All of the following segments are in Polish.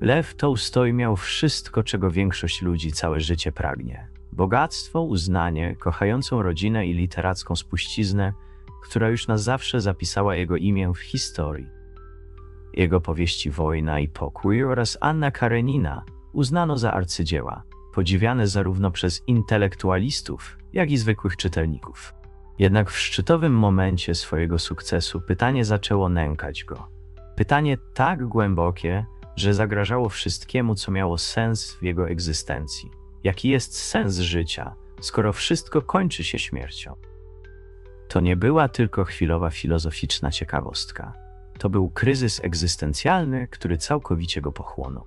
Lew Tolstoj miał wszystko, czego większość ludzi całe życie pragnie. Bogactwo, uznanie, kochającą rodzinę i literacką spuściznę, która już na zawsze zapisała jego imię w historii. Jego powieści Wojna i Pokój oraz Anna Karenina uznano za arcydzieła, podziwiane zarówno przez intelektualistów, jak i zwykłych czytelników. Jednak w szczytowym momencie swojego sukcesu pytanie zaczęło nękać go. Pytanie tak głębokie, że zagrażało wszystkiemu, co miało sens w jego egzystencji. Jaki jest sens życia, skoro wszystko kończy się śmiercią? To nie była tylko chwilowa filozoficzna ciekawostka. To był kryzys egzystencjalny, który całkowicie go pochłonął.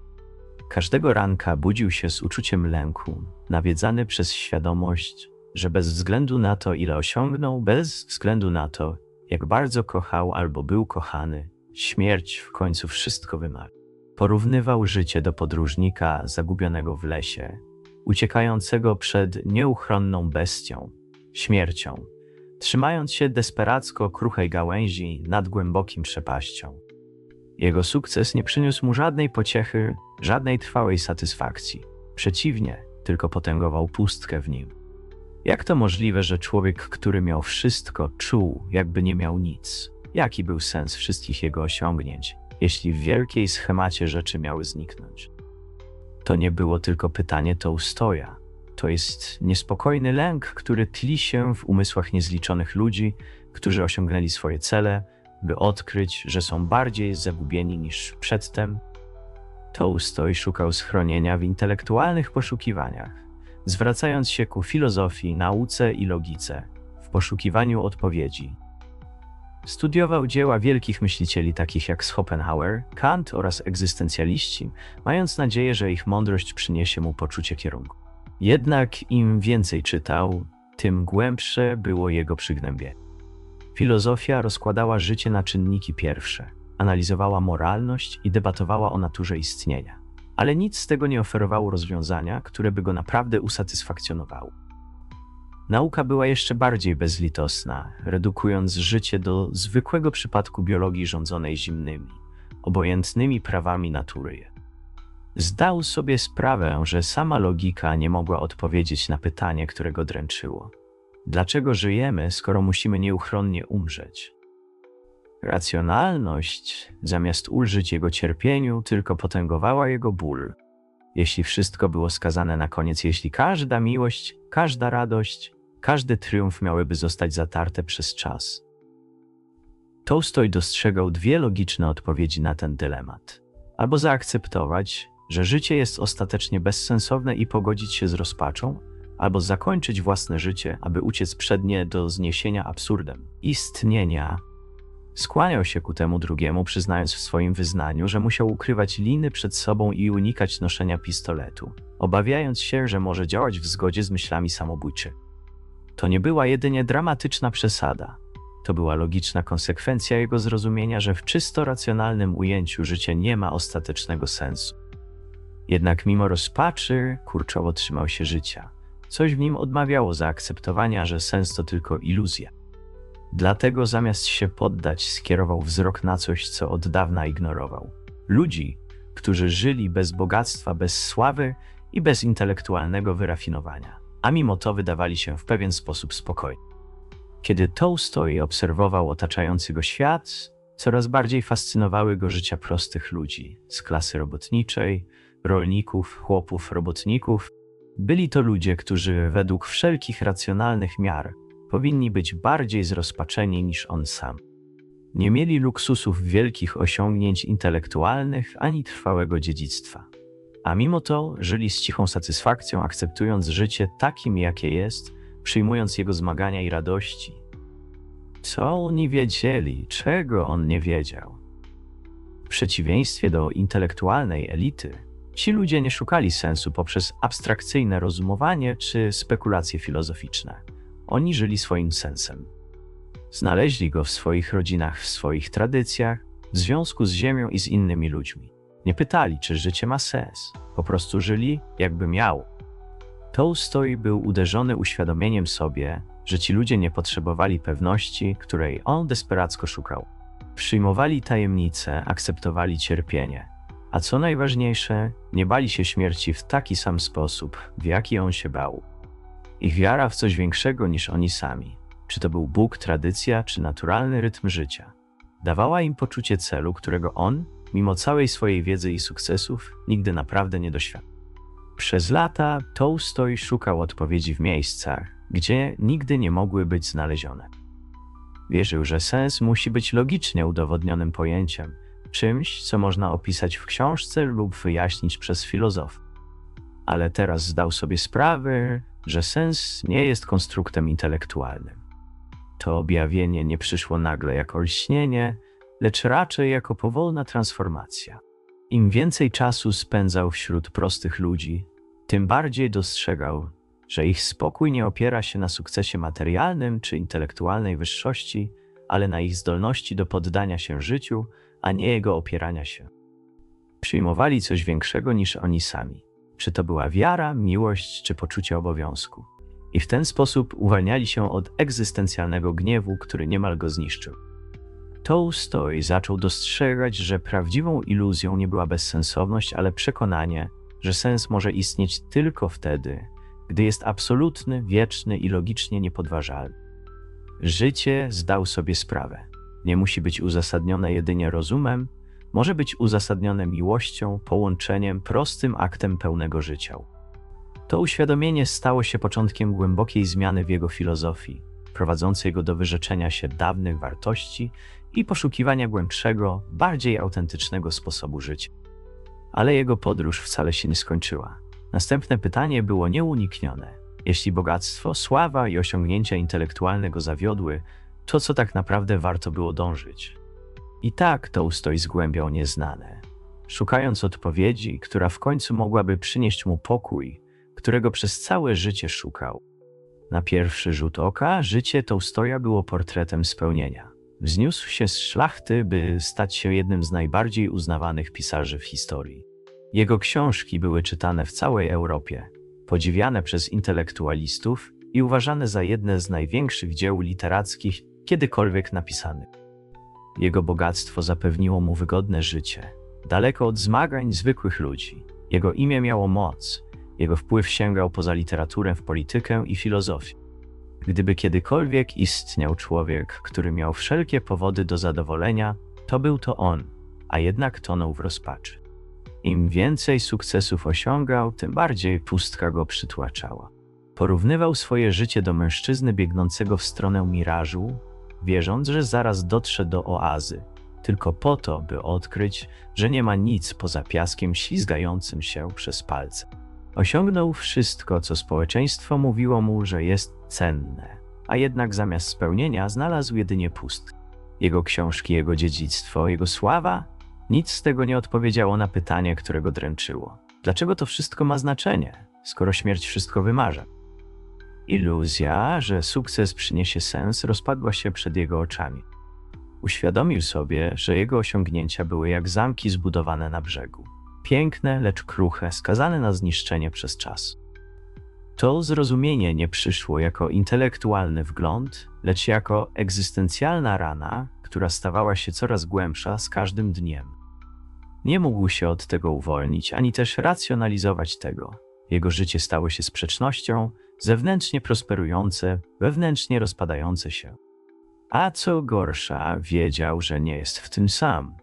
Każdego ranka budził się z uczuciem lęku, nawiedzany przez świadomość, że bez względu na to, ile osiągnął, bez względu na to, jak bardzo kochał albo był kochany, śmierć w końcu wszystko wymaga. Porównywał życie do podróżnika zagubionego w lesie, uciekającego przed nieuchronną bestią, śmiercią, trzymając się desperacko kruchej gałęzi nad głębokim przepaścią. Jego sukces nie przyniósł mu żadnej pociechy, żadnej trwałej satysfakcji. Przeciwnie, tylko potęgował pustkę w nim. Jak to możliwe, że człowiek, który miał wszystko, czuł, jakby nie miał nic? Jaki był sens wszystkich jego osiągnięć, jeśli w wielkiej schemacie rzeczy miały zniknąć? To nie było tylko pytanie Tolstoja. To jest niespokojny lęk, który tli się w umysłach niezliczonych ludzi, którzy osiągnęli swoje cele, by odkryć, że są bardziej zagubieni niż przedtem. Tolstoj szukał schronienia w intelektualnych poszukiwaniach, zwracając się ku filozofii, nauce i logice, w poszukiwaniu odpowiedzi. Studiował dzieła wielkich myślicieli takich jak Schopenhauer, Kant oraz egzystencjaliści, mając nadzieję, że ich mądrość przyniesie mu poczucie kierunku. Jednak im więcej czytał, tym głębsze było jego przygnębienie. Filozofia rozkładała życie na czynniki pierwsze, analizowała moralność i debatowała o naturze istnienia. Ale nic z tego nie oferowało rozwiązania, które by go naprawdę usatysfakcjonowało. Nauka była jeszcze bardziej bezlitosna, redukując życie do zwykłego przypadku biologii rządzonej zimnymi, obojętnymi prawami natury. Zdał sobie sprawę, że sama logika nie mogła odpowiedzieć na pytanie, które go dręczyło. Dlaczego żyjemy, skoro musimy nieuchronnie umrzeć? Racjonalność, zamiast ulżyć jego cierpieniu, tylko potęgowała jego ból. Jeśli wszystko było skazane na koniec, jeśli każda miłość, każda radość, każdy triumf miałyby zostać zatarte przez czas. Tolstoj dostrzegał dwie logiczne odpowiedzi na ten dylemat. Albo zaakceptować, że życie jest ostatecznie bezsensowne i pogodzić się z rozpaczą, albo zakończyć własne życie, aby uciec przed nie do zniesienia absurdem istnienia. Skłaniał się ku temu drugiemu, przyznając w swoim wyznaniu, że musiał ukrywać liny przed sobą i unikać noszenia pistoletu, obawiając się, że może działać w zgodzie z myślami samobójczymi. To nie była jedynie dramatyczna przesada. To była logiczna konsekwencja jego zrozumienia, że w czysto racjonalnym ujęciu życie nie ma ostatecznego sensu. Jednak mimo rozpaczy kurczowo trzymał się życia. Coś w nim odmawiało zaakceptowania, że sens to tylko iluzja. Dlatego zamiast się poddać, skierował wzrok na coś, co od dawna ignorował. Ludzi, którzy żyli bez bogactwa, bez sławy i bez intelektualnego wyrafinowania, a mimo to wydawali się w pewien sposób spokojni. Kiedy Tolstoj obserwował otaczający go świat, coraz bardziej fascynowały go życia prostych ludzi z klasy robotniczej, rolników, chłopów, robotników. Byli to ludzie, którzy według wszelkich racjonalnych miar powinni być bardziej zrozpaczeni niż on sam. Nie mieli luksusów wielkich osiągnięć intelektualnych ani trwałego dziedzictwa. A mimo to żyli z cichą satysfakcją, akceptując życie takim, jakie jest, przyjmując jego zmagania i radości. Co oni wiedzieli, czego on nie wiedział? W przeciwieństwie do intelektualnej elity, ci ludzie nie szukali sensu poprzez abstrakcyjne rozumowanie czy spekulacje filozoficzne. Oni żyli swoim sensem. Znaleźli go w swoich rodzinach, w swoich tradycjach, w związku z ziemią i z innymi ludźmi. Nie pytali, czy życie ma sens. Po prostu żyli, jakby miało. Tolstoj był uderzony uświadomieniem sobie, że ci ludzie nie potrzebowali pewności, której on desperacko szukał. Przyjmowali tajemnice, akceptowali cierpienie, A co najważniejsze, nie bali się śmierci w taki sam sposób, w jaki on się bał. Ich wiara w coś większego niż oni sami, czy to był Bóg, tradycja, czy naturalny rytm życia, dawała im poczucie celu, którego on, mimo całej swojej wiedzy i sukcesów, nigdy naprawdę nie doświadczył. Przez lata Tolstoj szukał odpowiedzi w miejscach, gdzie nigdy nie mogły być znalezione. Wierzył, że sens musi być logicznie udowodnionym pojęciem, czymś, co można opisać w książce lub wyjaśnić przez filozof. Ale teraz zdał sobie sprawę, że sens nie jest konstruktem intelektualnym. To objawienie nie przyszło nagle jako lśnienie, lecz raczej jako powolna transformacja. Im więcej czasu spędzał wśród prostych ludzi, tym bardziej dostrzegał, że ich spokój nie opiera się na sukcesie materialnym czy intelektualnej wyższości, ale na ich zdolności do poddania się życiu, a nie jego opierania się. Przyjmowali coś większego niż oni sami. Czy to była wiara, miłość czy poczucie obowiązku. I w ten sposób uwalniali się od egzystencjalnego gniewu, który niemal go zniszczył. Tolstoj zaczął dostrzegać, że prawdziwą iluzją nie była bezsensowność, ale przekonanie, że sens może istnieć tylko wtedy, gdy jest absolutny, wieczny i logicznie niepodważalny. Życie zdał sobie sprawę. Nie musi być uzasadnione jedynie rozumem, może być uzasadnione miłością, połączeniem, prostym aktem pełnego życia. To uświadomienie stało się początkiem głębokiej zmiany w jego filozofii, prowadzącej go do wyrzeczenia się dawnych wartości i poszukiwania głębszego, bardziej autentycznego sposobu życia. Ale jego podróż wcale się nie skończyła. Następne pytanie było nieuniknione. Jeśli bogactwo, sława i osiągnięcia intelektualne go zawiodły, to co tak naprawdę warto było dążyć? I tak Tolstoj zgłębiał nieznane, szukając odpowiedzi, która w końcu mogłaby przynieść mu pokój, którego przez całe życie szukał. Na pierwszy rzut oka życie Tolstoja było portretem spełnienia. Wzniósł się z szlachty, by stać się jednym z najbardziej uznawanych pisarzy w historii. Jego książki były czytane w całej Europie, podziwiane przez intelektualistów i uważane za jedne z największych dzieł literackich kiedykolwiek napisanych. Jego bogactwo zapewniło mu wygodne życie, daleko od zmagań zwykłych ludzi. Jego imię miało moc, jego wpływ sięgał poza literaturę w politykę i filozofię. Gdyby kiedykolwiek istniał człowiek, który miał wszelkie powody do zadowolenia, to był to on, a jednak tonął w rozpaczy. Im więcej sukcesów osiągał, tym bardziej pustka go przytłaczała. Porównywał swoje życie do mężczyzny biegnącego w stronę mirażu, wierząc, że zaraz dotrze do oazy, tylko po to, by odkryć, że nie ma nic poza piaskiem ślizgającym się przez palce. Osiągnął wszystko, co społeczeństwo mówiło mu, że jest cenne, a jednak zamiast spełnienia znalazł jedynie pustkę. Jego książki, jego dziedzictwo, jego sława nic z tego nie odpowiedziało na pytanie, które go dręczyło. Dlaczego to wszystko ma znaczenie, skoro śmierć wszystko wymarza? Iluzja, że sukces przyniesie sens, rozpadła się przed jego oczami. Uświadomił sobie, że jego osiągnięcia były jak zamki zbudowane na brzegu. Piękne, lecz kruche, skazane na zniszczenie przez czas. To zrozumienie nie przyszło jako intelektualny wgląd, lecz jako egzystencjalna rana, która stawała się coraz głębsza z każdym dniem. Nie mógł się od tego uwolnić, ani też racjonalizować tego. Jego życie stało się sprzecznością, zewnętrznie prosperujące, wewnętrznie rozpadające się. A co gorsza, wiedział, że nie jest w tym sam.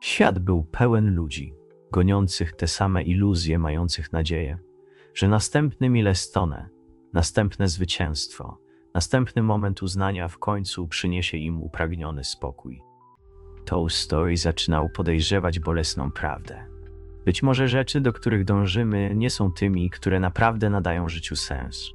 Świat był pełen ludzi, goniących te same iluzje, mających nadzieję, że następny milestone, następne zwycięstwo, następny moment uznania w końcu przyniesie im upragniony spokój. Tolstoj zaczynał podejrzewać bolesną prawdę. Być może rzeczy, do których dążymy, nie są tymi, które naprawdę nadają życiu sens.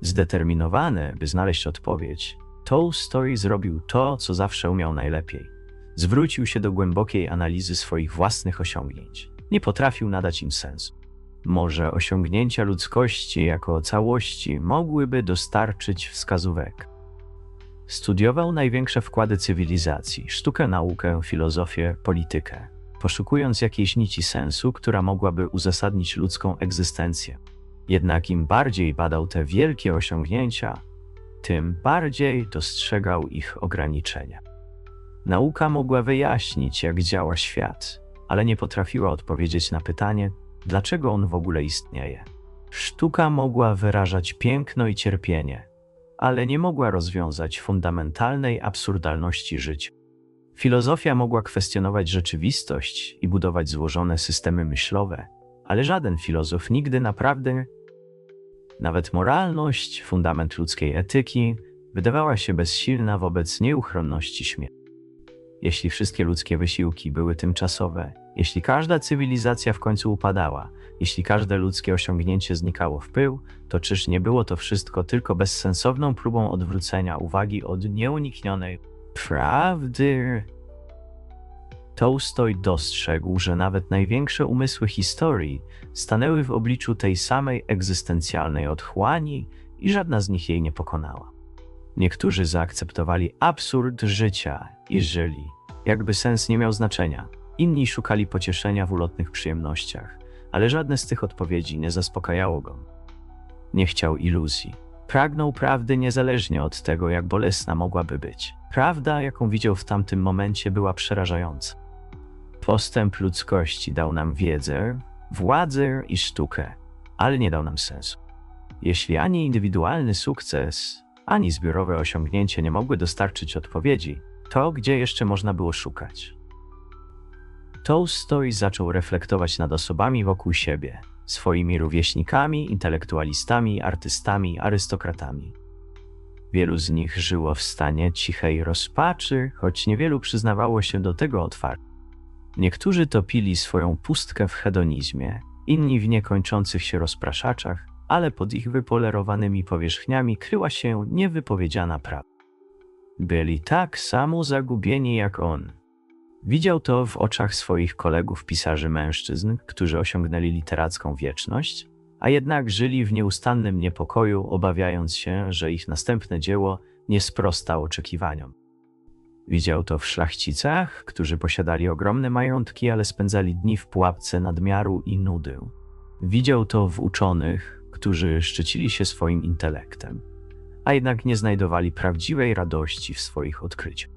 Zdeterminowany, by znaleźć odpowiedź, Tolstoj zrobił to, co zawsze umiał najlepiej. Zwrócił się do głębokiej analizy swoich własnych osiągnięć. Nie potrafił nadać im sensu. Może osiągnięcia ludzkości jako całości mogłyby dostarczyć wskazówek. Studiował największe wkłady cywilizacji, sztukę, naukę, filozofię, politykę, poszukując jakiejś nici sensu, która mogłaby uzasadnić ludzką egzystencję. Jednak im bardziej badał te wielkie osiągnięcia, tym bardziej dostrzegał ich ograniczenia. Nauka mogła wyjaśnić, jak działa świat, ale nie potrafiła odpowiedzieć na pytanie, dlaczego on w ogóle istnieje. Sztuka mogła wyrażać piękno i cierpienie, ale nie mogła rozwiązać fundamentalnej absurdalności życia. Filozofia mogła kwestionować rzeczywistość i budować złożone systemy myślowe, ale żaden filozof nigdy naprawdę, nawet moralność, fundament ludzkiej etyki, wydawała się bezsilna wobec nieuchronności śmierci. Jeśli wszystkie ludzkie wysiłki były tymczasowe, jeśli każda cywilizacja w końcu upadała, jeśli każde ludzkie osiągnięcie znikało w pył, to czyż nie było to wszystko tylko bezsensowną próbą odwrócenia uwagi od nieuniknionej prawdy? Tolstoj dostrzegł, że nawet największe umysły historii stanęły w obliczu tej samej egzystencjalnej otchłani i żadna z nich jej nie pokonała. Niektórzy zaakceptowali absurd życia i żyli, jakby sens nie miał znaczenia. Inni szukali pocieszenia w ulotnych przyjemnościach, ale żadne z tych odpowiedzi nie zaspokajało go. Nie chciał iluzji. Pragnął prawdy niezależnie od tego, jak bolesna mogłaby być. Prawda, jaką widział w tamtym momencie, była przerażająca. Postęp ludzkości dał nam wiedzę, władzę i sztukę, ale nie dał nam sensu. Jeśli ani indywidualny sukces, ani zbiorowe osiągnięcie nie mogły dostarczyć odpowiedzi, to gdzie jeszcze można było szukać? Tolstoj zaczął reflektować nad osobami wokół siebie, swoimi rówieśnikami, intelektualistami, artystami, arystokratami. Wielu z nich żyło w stanie cichej rozpaczy, choć niewielu przyznawało się do tego otwarcie. Niektórzy topili swoją pustkę w hedonizmie, inni w niekończących się rozpraszaczach, ale pod ich wypolerowanymi powierzchniami kryła się niewypowiedziana prawda. Byli tak samo zagubieni jak on. Widział to w oczach swoich kolegów pisarzy mężczyzn, którzy osiągnęli literacką wieczność, a jednak żyli w nieustannym niepokoju, obawiając się, że ich następne dzieło nie sprosta oczekiwaniom. Widział to w szlachcicach, którzy posiadali ogromne majątki, ale spędzali dni w pułapce nadmiaru i nudy. Widział to w uczonych, którzy szczycili się swoim intelektem, a jednak nie znajdowali prawdziwej radości w swoich odkryciach.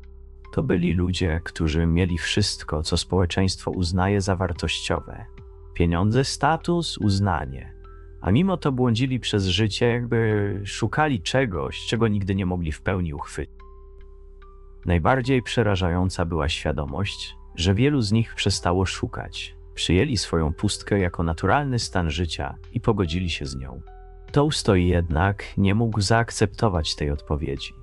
To byli ludzie, którzy mieli wszystko, co społeczeństwo uznaje za wartościowe: pieniądze, status, uznanie. A mimo to błądzili przez życie, jakby szukali czegoś, czego nigdy nie mogli w pełni uchwycić. Najbardziej przerażająca była świadomość, że wielu z nich przestało szukać, przyjęli swoją pustkę jako naturalny stan życia i pogodzili się z nią. Tolstoj jednak nie mógł zaakceptować tej odpowiedzi.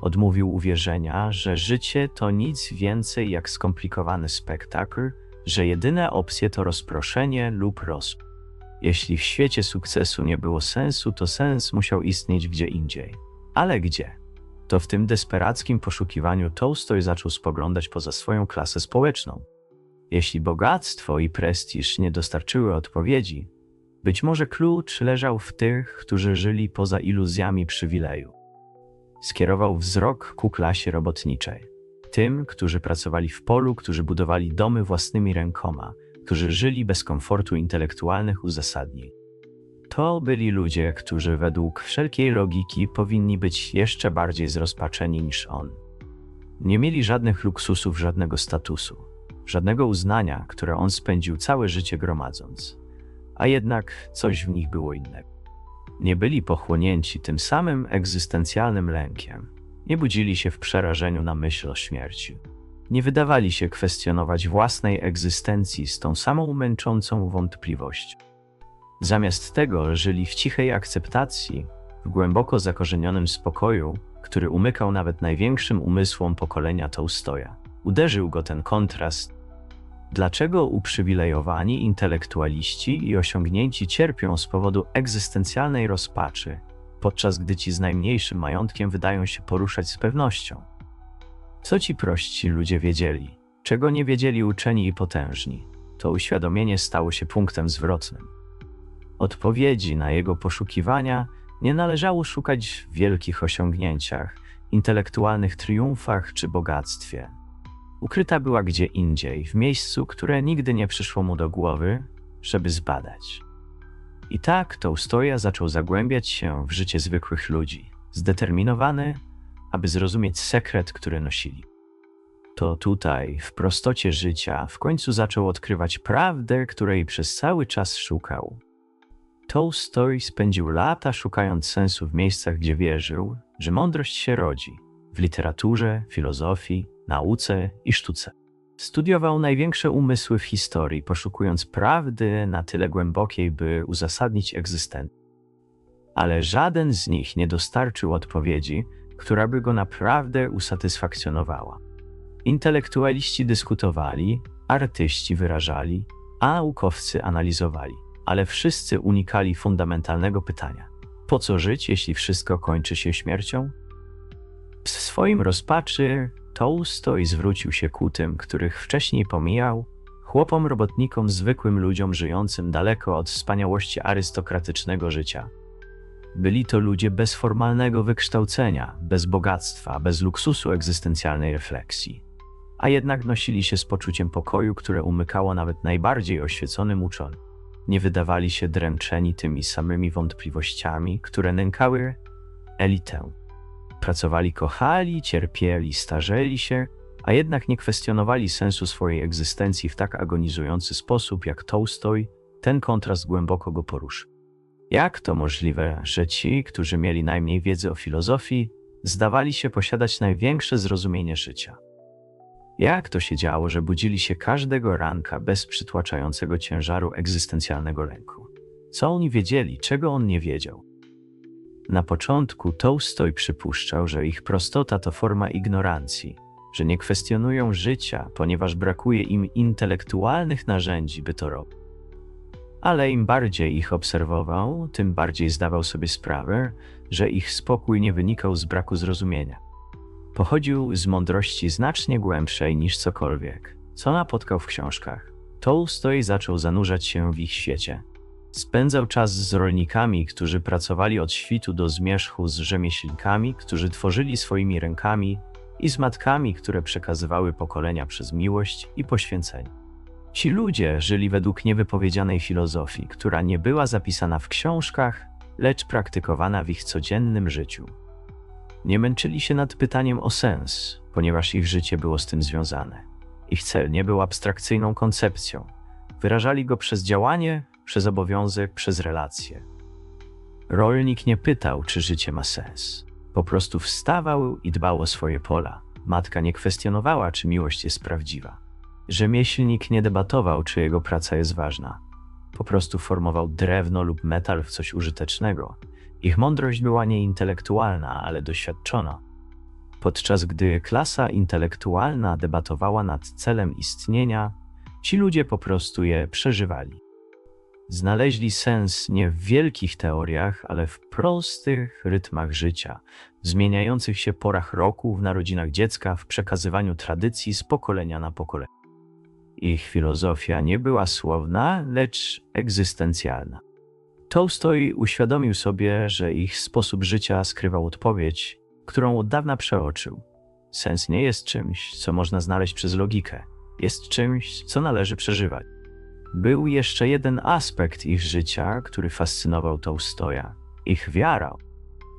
Odmówił uwierzenia, że życie to nic więcej jak skomplikowany spektakl, że jedyne opcje to rozproszenie lub rozpój. Jeśli w świecie sukcesu nie było sensu, to sens musiał istnieć gdzie indziej. Ale gdzie? To w tym desperackim poszukiwaniu Tolstoj zaczął spoglądać poza swoją klasę społeczną. Jeśli bogactwo i prestiż nie dostarczyły odpowiedzi, być może klucz leżał w tych, którzy żyli poza iluzjami przywileju. Skierował wzrok ku klasie robotniczej. Tym, którzy pracowali w polu, którzy budowali domy własnymi rękoma, którzy żyli bez komfortu intelektualnych uzasadnień. To byli ludzie, którzy według wszelkiej logiki powinni być jeszcze bardziej zrozpaczeni niż on. Nie mieli żadnych luksusów, żadnego statusu, żadnego uznania, które on spędził całe życie gromadząc. A jednak coś w nich było innego. Nie byli pochłonięci tym samym egzystencjalnym lękiem. Nie budzili się w przerażeniu na myśl o śmierci. Nie wydawali się kwestionować własnej egzystencji z tą samą męczącą wątpliwością. Zamiast tego żyli w cichej akceptacji, w głęboko zakorzenionym spokoju, który umykał nawet największym umysłom pokolenia Tolstoja. Uderzył go ten kontrast. Dlaczego uprzywilejowani intelektualiści i osiągnięci cierpią z powodu egzystencjalnej rozpaczy, podczas gdy ci z najmniejszym majątkiem wydają się poruszać z pewnością? Co ci prości ludzie wiedzieli, czego nie wiedzieli uczeni i potężni? To uświadomienie stało się punktem zwrotnym. Odpowiedzi na jego poszukiwania nie należało szukać w wielkich osiągnięciach, intelektualnych triumfach czy bogactwie. Ukryta była gdzie indziej, w miejscu, które nigdy nie przyszło mu do głowy, żeby zbadać. I tak Tolstoja zaczął zagłębiać się w życie zwykłych ludzi, zdeterminowany, aby zrozumieć sekret, który nosili. To tutaj, w prostocie życia, w końcu zaczął odkrywać prawdę, której przez cały czas szukał. Tolstoj spędził lata szukając sensu w miejscach, gdzie wierzył, że mądrość się rodzi w literaturze, filozofii, nauce i sztuce. Studiował największe umysły w historii, poszukując prawdy na tyle głębokiej, by uzasadnić egzystencję. Ale żaden z nich nie dostarczył odpowiedzi, która by go naprawdę usatysfakcjonowała. Intelektualiści dyskutowali, artyści wyrażali, a naukowcy analizowali, ale wszyscy unikali fundamentalnego pytania: po co żyć, jeśli wszystko kończy się śmiercią? W swoim rozpaczy Tolstoj zwrócił się ku tym, których wcześniej pomijał, chłopom robotnikom, zwykłym ludziom żyjącym daleko od wspaniałości arystokratycznego życia. Byli to ludzie bez formalnego wykształcenia, bez bogactwa, bez luksusu egzystencjalnej refleksji, a jednak nosili się z poczuciem pokoju, które umykało nawet najbardziej oświeconym uczonym. Nie wydawali się dręczeni tymi samymi wątpliwościami, które nękały elitę. Pracowali, kochali, cierpieli, starzeli się, a jednak nie kwestionowali sensu swojej egzystencji w tak agonizujący sposób jak Tolstoj, ten kontrast głęboko go poruszył. Jak to możliwe, że ci, którzy mieli najmniej wiedzy o filozofii, zdawali się posiadać największe zrozumienie życia? Jak to się działo, że budzili się każdego ranka bez przytłaczającego ciężaru egzystencjalnego lęku? Co oni wiedzieli, czego on nie wiedział? Na początku Tolstoj przypuszczał, że ich prostota to forma ignorancji, że nie kwestionują życia, ponieważ brakuje im intelektualnych narzędzi, by to robić. Ale im bardziej ich obserwował, tym bardziej zdawał sobie sprawę, że ich spokój nie wynikał z braku zrozumienia. Pochodził z mądrości znacznie głębszej niż cokolwiek, co napotkał w książkach. Tolstoj zaczął zanurzać się w ich świecie. Spędzał czas z rolnikami, którzy pracowali od świtu do zmierzchu z rzemieślnikami, którzy tworzyli swoimi rękami i z matkami, które przekazywały pokolenia przez miłość i poświęcenie. Ci ludzie żyli według niewypowiedzianej filozofii, która nie była zapisana w książkach, lecz praktykowana w ich codziennym życiu. Nie męczyli się nad pytaniem o sens, ponieważ ich życie było z tym związane. Ich cel nie był abstrakcyjną koncepcją. Wyrażali go przez działanie, przez obowiązek, przez relacje. Rolnik nie pytał, czy życie ma sens. Po prostu wstawał i dbał o swoje pola. Matka nie kwestionowała, czy miłość jest prawdziwa. Rzemieślnik nie debatował, czy jego praca jest ważna. Po prostu formował drewno lub metal w coś użytecznego. Ich mądrość była nie intelektualna, ale doświadczona. Podczas gdy klasa intelektualna debatowała nad celem istnienia, ci ludzie po prostu je przeżywali. Znaleźli sens nie w wielkich teoriach, ale w prostych rytmach życia, zmieniających się porach roku, w narodzinach dziecka, w przekazywaniu tradycji z pokolenia na pokolenie. Ich filozofia nie była słowna, lecz egzystencjalna. Tolstoj uświadomił sobie, że ich sposób życia skrywał odpowiedź, którą od dawna przeoczył. Sens nie jest czymś, co można znaleźć przez logikę, jest czymś, co należy przeżywać. Był jeszcze jeden aspekt ich życia, który fascynował Tolstoja ich wiara.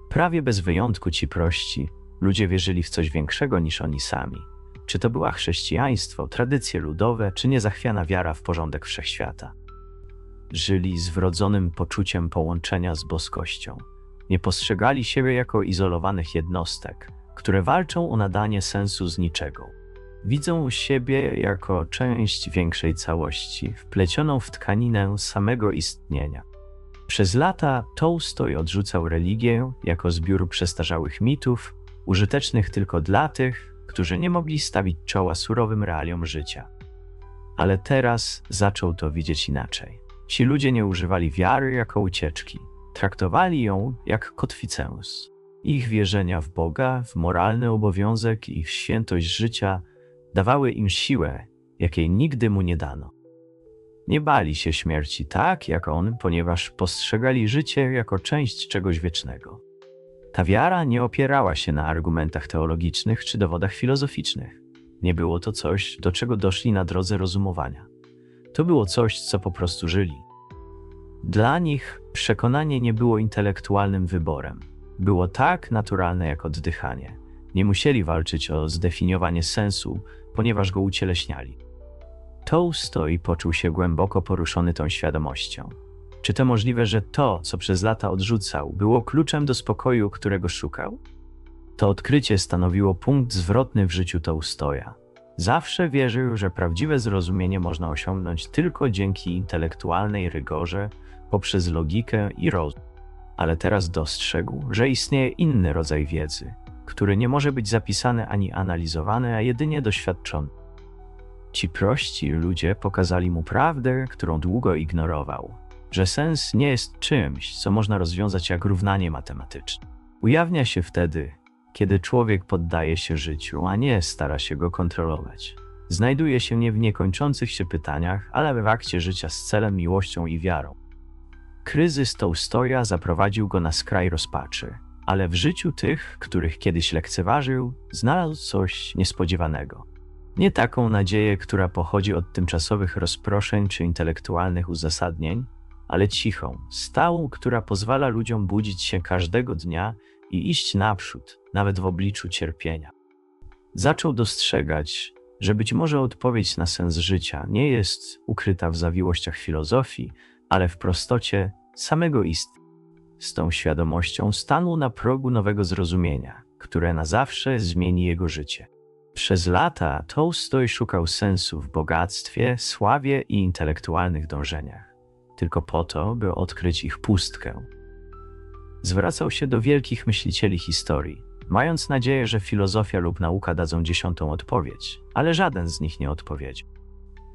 Prawie bez wyjątku ci prości ludzie wierzyli w coś większego niż oni sami. Czy to była chrześcijaństwo, tradycje ludowe, czy niezachwiana wiara w porządek wszechświata. Żyli z wrodzonym poczuciem połączenia z boskością. Nie postrzegali siebie jako izolowanych jednostek, które walczą o nadanie sensu z niczego. Widzą siebie jako część większej całości, wplecioną w tkaninę samego istnienia. Przez lata Tolstoj odrzucał religię jako zbiór przestarzałych mitów, użytecznych tylko dla tych, którzy nie mogli stawić czoła surowym realiom życia. Ale teraz zaczął to widzieć inaczej. Ci ludzie nie używali wiary jako ucieczki, traktowali ją jak kotwicęs. Ich wierzenia w Boga, w moralny obowiązek i w świętość życia dawały im siłę, jakiej nigdy mu nie dano. Nie bali się śmierci tak jak on, ponieważ postrzegali życie jako część czegoś wiecznego. Ta wiara nie opierała się na argumentach teologicznych czy dowodach filozoficznych. Nie było to coś, do czego doszli na drodze rozumowania. To było coś, co po prostu żyli. Dla nich przekonanie nie było intelektualnym wyborem. Było tak naturalne jak oddychanie. Nie musieli walczyć o zdefiniowanie sensu, ponieważ go ucieleśniali. Tolstoj poczuł się głęboko poruszony tą świadomością. Czy to możliwe, że to, co przez lata odrzucał, było kluczem do spokoju, którego szukał? To odkrycie stanowiło punkt zwrotny w życiu Tolstoja. Zawsze wierzył, że prawdziwe zrozumienie można osiągnąć tylko dzięki intelektualnej rygorze, poprzez logikę i rozum. Ale teraz dostrzegł, że istnieje inny rodzaj wiedzy, który nie może być zapisany ani analizowany, a jedynie doświadczony. Ci prości ludzie pokazali mu prawdę, którą długo ignorował, że sens nie jest czymś, co można rozwiązać jak równanie matematyczne. Ujawnia się wtedy, kiedy człowiek poddaje się życiu, a nie stara się go kontrolować. Znajduje się nie w niekończących się pytaniach, ale w akcie życia z celem, miłością i wiarą. Kryzys Tolstoja zaprowadził go na skraj rozpaczy, ale w życiu tych, których kiedyś lekceważył, znalazł coś niespodziewanego. Nie taką nadzieję, która pochodzi od tymczasowych rozproszeń czy intelektualnych uzasadnień, ale cichą, stałą, która pozwala ludziom budzić się każdego dnia i iść naprzód, nawet w obliczu cierpienia. Zaczął dostrzegać, że być może odpowiedź na sens życia nie jest ukryta w zawiłościach filozofii, ale w prostocie samego istnienia. Z tą świadomością stanął na progu nowego zrozumienia, które na zawsze zmieni jego życie. Przez lata Tolstoj szukał sensu w bogactwie, sławie i intelektualnych dążeniach, tylko po to, by odkryć ich pustkę. Zwracał się do wielkich myślicieli historii, mając nadzieję, że filozofia lub nauka dadzą dziesiątą odpowiedź, ale żaden z nich nie odpowiedział.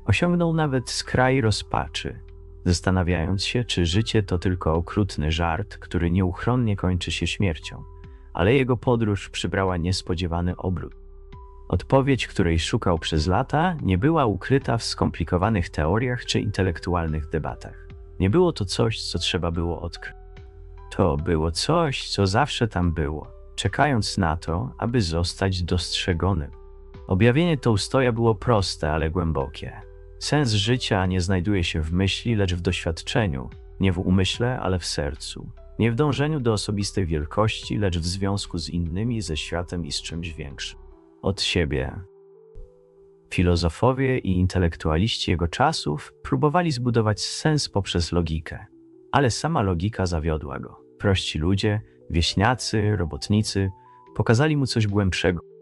Osiągnął nawet skraj rozpaczy, zastanawiając się, czy życie to tylko okrutny żart, który nieuchronnie kończy się śmiercią, ale jego podróż przybrała niespodziewany obrót. Odpowiedź, której szukał przez lata, nie była ukryta w skomplikowanych teoriach czy intelektualnych debatach. Nie było to coś, co trzeba było odkryć. To było coś, co zawsze tam było, czekając na to, aby zostać dostrzegonym. Objawienie Tolstoja było proste, ale głębokie. Sens życia nie znajduje się w myśli, lecz w doświadczeniu, nie w umyśle, ale w sercu. Nie w dążeniu do osobistej wielkości, lecz w związku z innymi, ze światem i z czymś większym. Od siebie. Filozofowie i intelektualiści jego czasów próbowali zbudować sens poprzez logikę, ale sama logika zawiodła go. Prości ludzie, wieśniacy, robotnicy pokazali mu coś głębszego.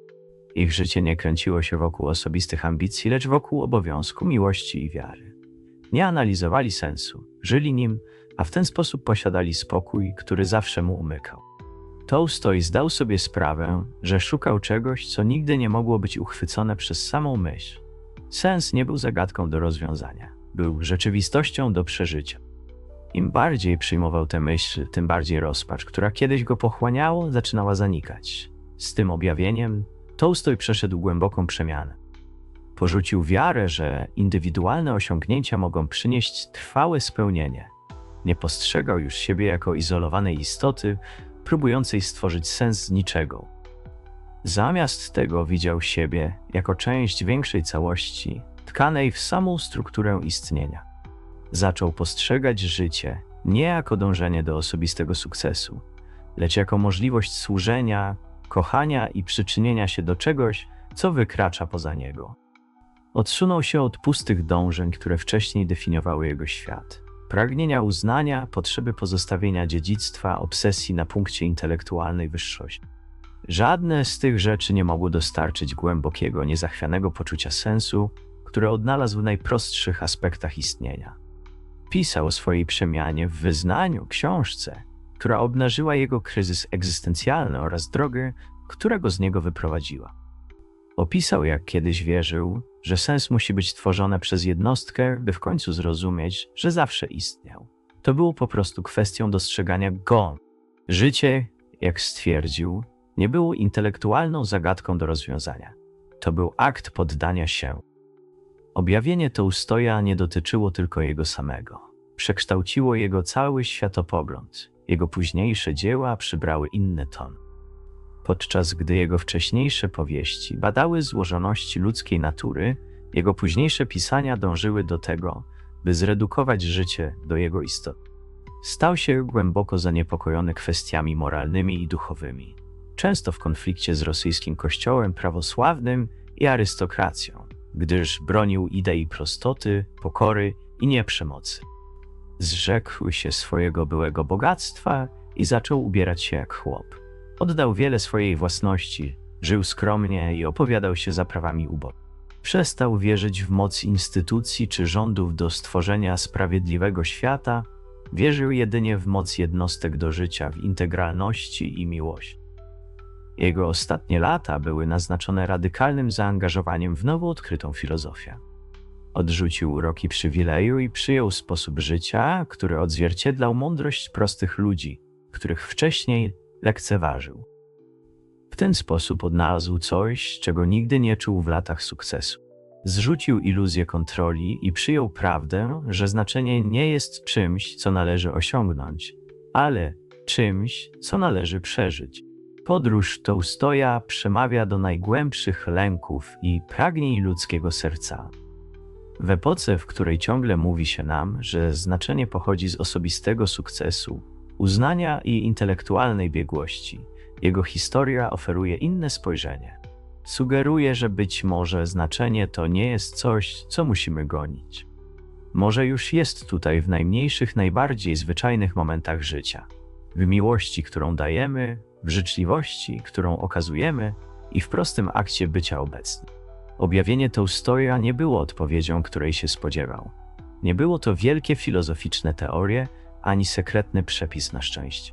Ich życie nie kręciło się wokół osobistych ambicji, lecz wokół obowiązku, miłości i wiary. Nie analizowali sensu, żyli nim, a w ten sposób posiadali spokój, który zawsze mu umykał. Tolstoj zdał sobie sprawę, że szukał czegoś, co nigdy nie mogło być uchwycone przez samą myśl. Sens nie był zagadką do rozwiązania, był rzeczywistością do przeżycia. Im bardziej przyjmował tę myśl, tym bardziej rozpacz, która kiedyś go pochłaniało, zaczynała zanikać. Z tym objawieniem Tolstoj przeszedł głęboką przemianę. Porzucił wiarę, że indywidualne osiągnięcia mogą przynieść trwałe spełnienie. Nie postrzegał już siebie jako izolowanej istoty, próbującej stworzyć sens z niczego. Zamiast tego widział siebie jako część większej całości, tkanej w samą strukturę istnienia. Zaczął postrzegać życie nie jako dążenie do osobistego sukcesu, lecz jako możliwość służenia, kochania i przyczynienia się do czegoś, co wykracza poza niego. Odsunął się od pustych dążeń, które wcześniej definiowały jego świat. Pragnienia uznania, potrzeby pozostawienia dziedzictwa, obsesji na punkcie intelektualnej wyższości. Żadne z tych rzeczy nie mogło dostarczyć głębokiego, niezachwianego poczucia sensu, które odnalazł w najprostszych aspektach istnienia. Pisał o swojej przemianie w wyznaniu, książce, która obnażyła jego kryzys egzystencjalny oraz drogę, która go z niego wyprowadziła. Opisał, jak kiedyś wierzył, że sens musi być tworzony przez jednostkę, by w końcu zrozumieć, że zawsze istniał. To było po prostu kwestią dostrzegania go. Życie, jak stwierdził, nie było intelektualną zagadką do rozwiązania. To był akt poddania się. Objawienie Tolstoja nie dotyczyło tylko jego samego. Przekształciło jego cały światopogląd. Jego późniejsze dzieła przybrały inny ton. Podczas gdy jego wcześniejsze powieści badały złożoności ludzkiej natury, jego późniejsze pisania dążyły do tego, by zredukować życie do jego istoty. Stał się głęboko zaniepokojony kwestiami moralnymi i duchowymi. często w konflikcie z rosyjskim kościołem prawosławnym i arystokracją, gdyż bronił idei prostoty, pokory i nieprzemocy. Zrzekł się swojego byłego bogactwa i zaczął ubierać się jak chłop. Oddał wiele swojej własności, żył skromnie i opowiadał się za prawami ubogich. Przestał wierzyć w moc instytucji czy rządów do stworzenia sprawiedliwego świata, wierzył jedynie w moc jednostek do życia, w integralności i miłości. Jego ostatnie lata były naznaczone radykalnym zaangażowaniem w nowo odkrytą filozofię. Odrzucił uroki przywileju i przyjął sposób życia, który odzwierciedlał mądrość prostych ludzi, których wcześniej lekceważył. W ten sposób odnalazł coś, czego nigdy nie czuł w latach sukcesu. Zrzucił iluzję kontroli i przyjął prawdę, że znaczenie nie jest czymś, co należy osiągnąć, ale czymś, co należy przeżyć. Podróż Tołstoja przemawia do najgłębszych lęków i pragnień ludzkiego serca. W epoce, w której ciągle mówi się nam, że znaczenie pochodzi z osobistego sukcesu, uznania i intelektualnej biegłości, jego historia oferuje inne spojrzenie. Sugeruje, że być może znaczenie to nie jest coś, co musimy gonić. Może już jest tutaj w najmniejszych, najbardziej zwyczajnych momentach życia. W miłości, którą dajemy, w życzliwości, którą okazujemy i w prostym akcie bycia obecnym. Objawienie Tolstoja nie było odpowiedzią, której się spodziewał. Nie było to wielkie filozoficzne teorie, ani sekretny przepis na szczęście.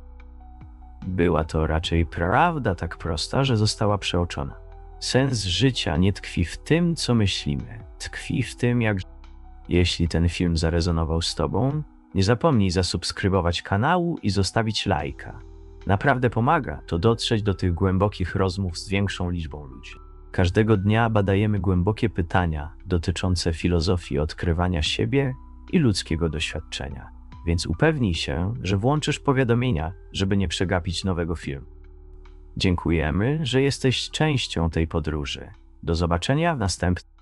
Była to raczej prawda tak prosta, że została przeoczona. Sens życia nie tkwi w tym, co myślimy, tkwi w tym, jak. Jeśli ten film zarezonował z Tobą, nie zapomnij zasubskrybować kanału i zostawić lajka. Naprawdę pomaga to dotrzeć do tych głębokich rozmów z większą liczbą ludzi. Każdego dnia badajemy głębokie pytania dotyczące filozofii odkrywania siebie i ludzkiego doświadczenia, więc upewnij się, że włączysz powiadomienia, żeby nie przegapić nowego filmu. Dziękujemy, że jesteś częścią tej podróży. Do zobaczenia w następnym.